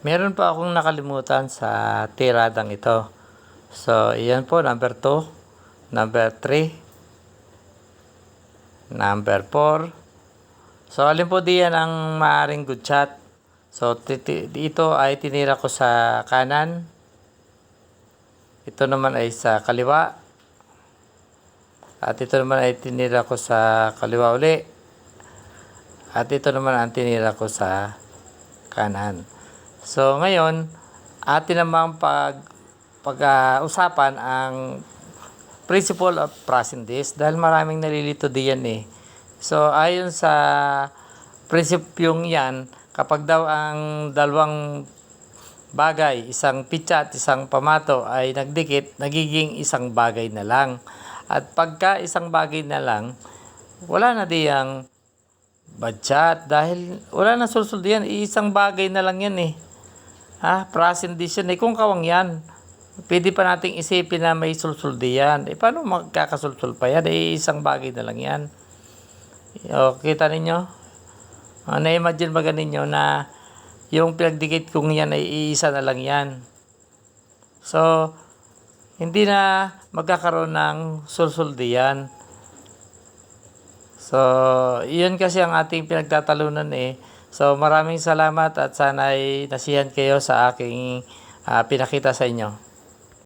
Meron pa akong nakalimutan sa tiradang ito. So, iyan po, number 2, number 3, number 4. So, alin po diyan ang maaring good shot? So, ito ay tinira ko sa kanan. Ito naman ay sa kaliwa. At ito naman ay tinira ko sa kaliwa uli. At ito naman ang tinira ko sa kanan. So ngayon, atin namang pag pag-usapan ang principle of process dahil maraming nalilito diyan eh. So ayon sa prinsipyong yan, kapag daw ang dalawang bagay, isang pitsa at isang pamato ay nagdikit, nagiging isang bagay na lang. At pagka isang bagay na lang, wala na diyang budget dahil wala na sulsul yan. Isang bagay na lang yan eh. Ha? Present yan eh. Kung kawang yan, pwede pa nating isipin na may sulsul diyan. Eh, paano magkakasulsul pa yan? Eh, isang bagay na lang yan. O, kita ninyo? Uh, na-imagine ba ninyo na yung pinagdikit kong yan ay iisa na lang yan. So, hindi na magkakaroon ng sulsul diyan. So, iyon kasi ang ating pinagtatalunan eh. So, maraming salamat at sana ay nasihan kayo sa aking ah, pinakita sa inyo.